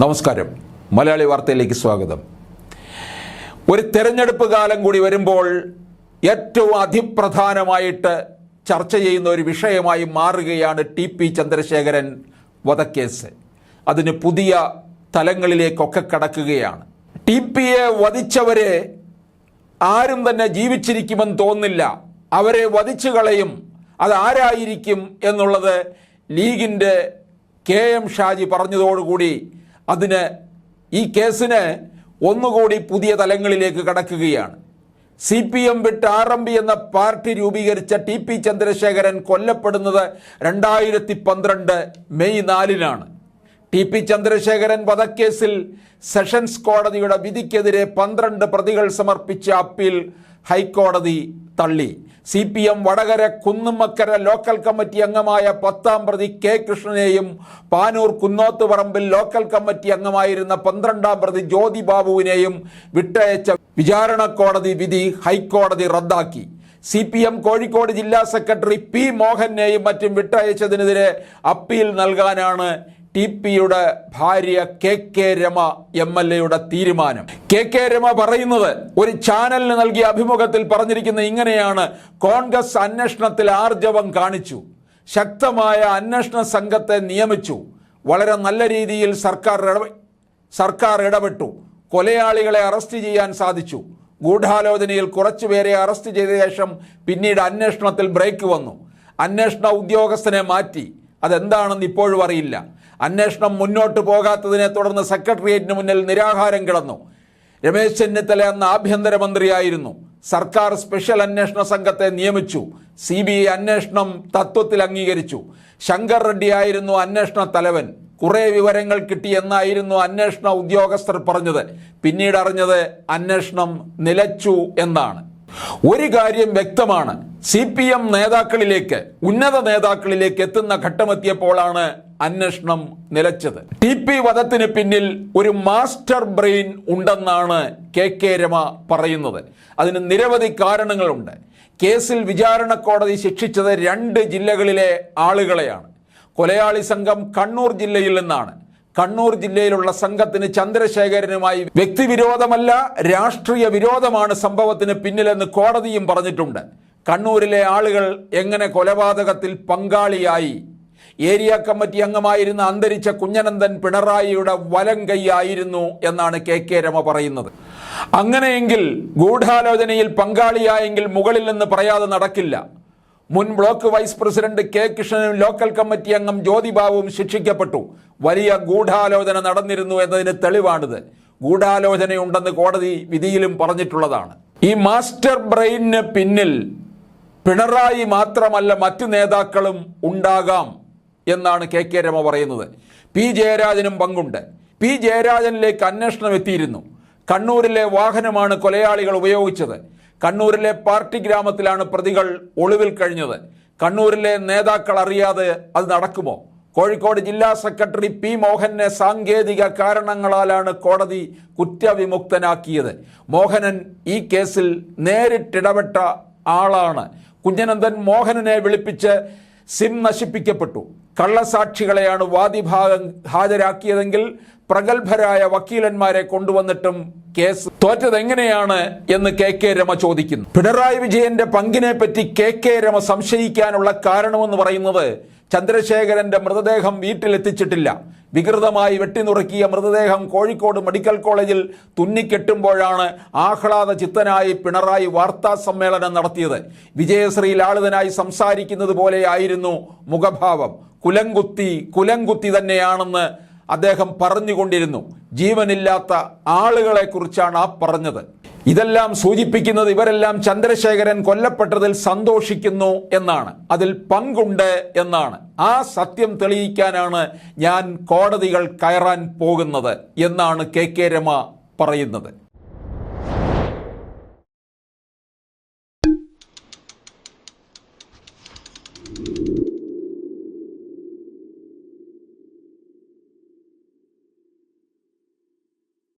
നമസ്കാരം. മലയാളി വാർത്തയിലേക്ക് സ്വാഗതം. ഒരു തെരഞ്ഞെടുപ്പ് കാലം കൂടി വരുമ്പോൾ ഏറ്റവും അതിപ്രധാനമായിട്ട് ചർച്ച ചെയ്യുന്ന ഒരു വിഷയമായി മാറുകയാണ് ടി പി ചന്ദ്രശേഖരൻ വധക്കേസ്. അതിന് പുതിയ തലങ്ങളിലേക്കൊക്കെ കടക്കുകയാണ്. ടി പിയെ വധിച്ചവരെ ആരും തന്നെ ജീവിച്ചിരിക്കുമെന്ന് തോന്നില്ല അവരെ വധിച്ചു കളയും. അതാരായിരിക്കും എന്നുള്ളത് ലീഗിന്റെ കെ എം ഷാജി പറഞ്ഞതോടുകൂടി അതിന് ഈ കേസിന് ഒന്നുകൂടി പുതിയ തലങ്ങളിലേക്ക് കടക്കുകയാണ്. സി പി എം വിട്ട് ആർ എം പി എന്ന പാർട്ടി രൂപീകരിച്ച ടി പി ചന്ദ്രശേഖരൻ കൊല്ലപ്പെടുന്നത് രണ്ടായിരത്തി പന്ത്രണ്ട് മെയ് നാലിനാണ്. ടി പി ചന്ദ്രശേഖരൻ വധക്കേസിൽ സെഷൻസ് കോടതിയുടെ വിധിക്കെതിരെ പന്ത്രണ്ട് പ്രതികൾ സമർപ്പിച്ച അപ്പീൽ ഹൈക്കോടതി തള്ളി. C P M Vadakara Kunnummakkara local committee അംഗമായ പത്താം പ്രതി കെ കൃഷ്ണനെയും പാനൂർ കുന്നോത്ത് പറമ്പിൽ ലോക്കൽ കമ്മിറ്റി അംഗമായിരുന്ന പന്ത്രണ്ടാം പ്രതി ജ്യോതി ബാബുവിനെയും വിട്ടയച്ച വിചാരണ കോടതി വിധി ഹൈക്കോടതി റദ്ദാക്കി. സി പി എം കോഴിക്കോട് ജില്ലാ സെക്രട്ടറി പി മോഹനെയും മറ്റും വിട്ടയച്ചതിനെതിരെ അപ്പീൽ നൽകാനാണ് ടി പിയുടെ ഭാര്യ K K Rema M L എയുടെ തീരുമാനം. കെ കെ രമ പറയുന്നത് ഒരു ചാനലിന് നൽകിയ അഭിമുഖത്തിൽ പറഞ്ഞിരിക്കുന്ന ഇങ്ങനെയാണ്. കോൺഗ്രസ് അന്വേഷണത്തിൽ ആർജവം കാണിച്ചു. ശക്തമായ അന്വേഷണ സംഘത്തെ നിയമിച്ചു. വളരെ നല്ല രീതിയിൽ സർക്കാർ സർക്കാർ ഇടപെട്ടു. കൊലയാളികളെ അറസ്റ്റ് ചെയ്യാൻ സാധിച്ചു. ഗൂഢാലോചനയിൽ കുറച്ചുപേരെ അറസ്റ്റ് ചെയ്ത ശേഷം പിന്നീട് അന്വേഷണത്തിൽ ബ്രേക്ക് വന്നു. അന്വേഷണ ഉദ്യോഗസ്ഥനെ മാറ്റി. അതെന്താണെന്ന് ഇപ്പോഴും അറിയില്ല. അന്വേഷണം മുന്നോട്ട് പോകാത്തതിനെ തുടർന്ന് സെക്രട്ടേറിയറ്റിന് മുന്നിൽ നിരാഹാരം കിടന്നു. രമേശ് ചെന്നിത്തല അന്ന് ആഭ്യന്തരമന്ത്രിയായിരുന്നു. സർക്കാർ സ്പെഷ്യൽ അന്വേഷണ സംഘത്തെ നിയമിച്ചു. സി ബി ഐ അന്വേഷണം തത്വത്തിൽ അംഗീകരിച്ചു. ശങ്കർ റെഡ്ഡി ആയിരുന്നു അന്വേഷണ തലവൻ. കുറേ വിവരങ്ങൾ കിട്ടിയെന്നായിരുന്നു അന്വേഷണ ഉദ്യോഗസ്ഥർ പറഞ്ഞത്. പിന്നീട് അറിഞ്ഞത് അന്വേഷണം നിലച്ചു എന്നാണ്. ഒരു കാര്യം വ്യക്തമാണ്. സി പി എം നേതാക്കളിലേക്ക് ഉന്നത നേതാക്കളിലേക്ക് എത്തുന്ന ഘട്ടമെത്തിയപ്പോഴാണ് അന്വേഷണം നിലച്ചത്. ടി പി വധത്തിന് പിന്നിൽ ഒരു മാസ്റ്റർ ബ്രെയിൻ ഉണ്ടെന്നാണ് കെ കെ രമ പറയുന്നത്. അതിന് നിരവധി കാരണങ്ങളുണ്ട്. കേസിൽ വിചാരണ കോടതി ശിക്ഷിച്ചത് രണ്ട് ജില്ലകളിലെ ആളുകളെയാണ്. കൊലയാളി സംഘം കണ്ണൂർ ജില്ലയിൽ നിന്നാണ്. കണ്ണൂർ ജില്ലയിലുള്ള സംഘത്തിന് ചന്ദ്രശേഖരനുമായി വ്യക്തിവിരോധമല്ല രാഷ്ട്രീയ വിരോധമാണ് സംഭവത്തിന് പിന്നിലെന്ന് കോടതിയും പറഞ്ഞിട്ടുണ്ട്. കണ്ണൂരിലെ ആളുകൾ എങ്ങനെ കൊലപാതകത്തിൽ പങ്കാളിയായി? ഏരിയ കമ്മിറ്റി അംഗമായിരുന്ന അന്തരിച്ച കുഞ്ഞനന്ദൻ പിണറായിയുടെ വലം കൈയായിരുന്നു എന്നാണ് കെ കെ രമ പറയുന്നത്. അങ്ങനെയെങ്കിൽ ഗൂഢാലോചനയിൽ പങ്കാളിയായെങ്കിൽ മുകളിൽ നിന്ന് പറയാതെ നടക്കില്ല. മുൻ ബ്ലോക്ക് വൈസ് പ്രസിഡന്റ് കെ കൃഷ്ണനും ലോക്കൽ കമ്മിറ്റി അംഗം ജ്യോതിബാബുവും ശിക്ഷിക്കപ്പെട്ടു. വലിയ ഗൂഢാലോചന നടന്നിരുന്നു എന്നതിന് തെളിവാണിത്. ഗൂഢാലോചനയുണ്ടെന്ന് കോടതി വിധിയിലും പറഞ്ഞിട്ടുള്ളതാണ്. ഈ മാസ്റ്റർ ബ്രെയിനിന് പിന്നിൽ പിണറായി മാത്രമല്ല മറ്റു നേതാക്കളും ഉണ്ടാകാം എന്നാണ് കെ കെ രമ പറയുന്നത്. പി ജയരാജനും പങ്കുണ്ട്. പി ജയരാജനിലേക്ക് അന്വേഷണം എത്തിയിരുന്നു. കണ്ണൂരിലെ വാഹനമാണ് കൊലയാളികൾ ഉപയോഗിച്ചത്. കണ്ണൂരിലെ പാർട്ടി ഗ്രാമത്തിലാണ് പ്രതികൾ ഒളിവിൽ കഴിഞ്ഞത്. കണ്ണൂരിലെ നേതാക്കൾ അറിയാതെ അത് നടക്കുമോ? കോഴിക്കോട് ജില്ലാ സെക്രട്ടറി പി മോഹനെ സാങ്കേതിക കാരണങ്ങളാലാണ് കോടതി കുറ്റവിമുക്തനാക്കിയത്. മോഹനൻ ഈ കേസിൽ നേരിട്ടിടപെട്ട ആളാണ്. കുഞ്ഞനന്ദൻ മോഹനനെ വിളിപ്പിച്ച് സിം നശിപ്പിക്കപ്പെട്ടു. കള്ളസാക്ഷികളെയാണ് വാദിഭാഗം ഹാജരാക്കിയതെങ്കിൽ പ്രഗത്ഭരായ വക്കീലന്മാരെ കൊണ്ടുവന്നിട്ടും കേസ് തോറ്റത് എങ്ങനെയാണ് എന്ന് കെ കെ രമ ചോദിക്കുന്നു. പിണറായി വിജയന്റെ പങ്കിനെ പറ്റി കെ കെ രമ സംശയിക്കാനുള്ള കാരണമെന്ന് പറയുന്നത് ചന്ദ്രശേഖരന്റെ മൃതദേഹം വീട്ടിലെത്തിച്ചിട്ടില്ല. വികൃതമായി വെട്ടിനുറുക്കിയ മൃതദേഹം കോഴിക്കോട് മെഡിക്കൽ കോളേജിൽ തുന്നിക്കെട്ടുമ്പോഴാണ് ആഹ്ലാദ ചിത്തനായി പിണറായി വാർത്താ സമ്മേളനം നടത്തിയത്. വിജയശ്രീ ലാളിതനായി സംസാരിക്കുന്നത് പോലെയായിരുന്നു മുഖഭാവം. കുലംകുത്തി കുലംകുത്തി തന്നെയാണെന്ന് അദ്ദേഹം പറഞ്ഞുകൊണ്ടിരുന്നു. ജീവനില്ലാത്ത ആളുകളെക്കുറിച്ചാണ് ആ പറഞ്ഞത്. ഇതെല്ലാം സൂചിപ്പിക്കുന്നത് ഇവരെല്ലാം ചന്ദ്രശേഖരൻ കൊല്ലപ്പെട്ടതിൽ സന്തോഷിക്കുന്നു എന്നാണ്. അതിൽ പങ്കുണ്ട് എന്നാണ്. ആ സത്യം തെളിയിക്കാനാണ് ഞാൻ കോടതികൾ കയറാൻ പോകുന്നത് എന്നാണ് കെ കെ രമ പറയുന്നത്.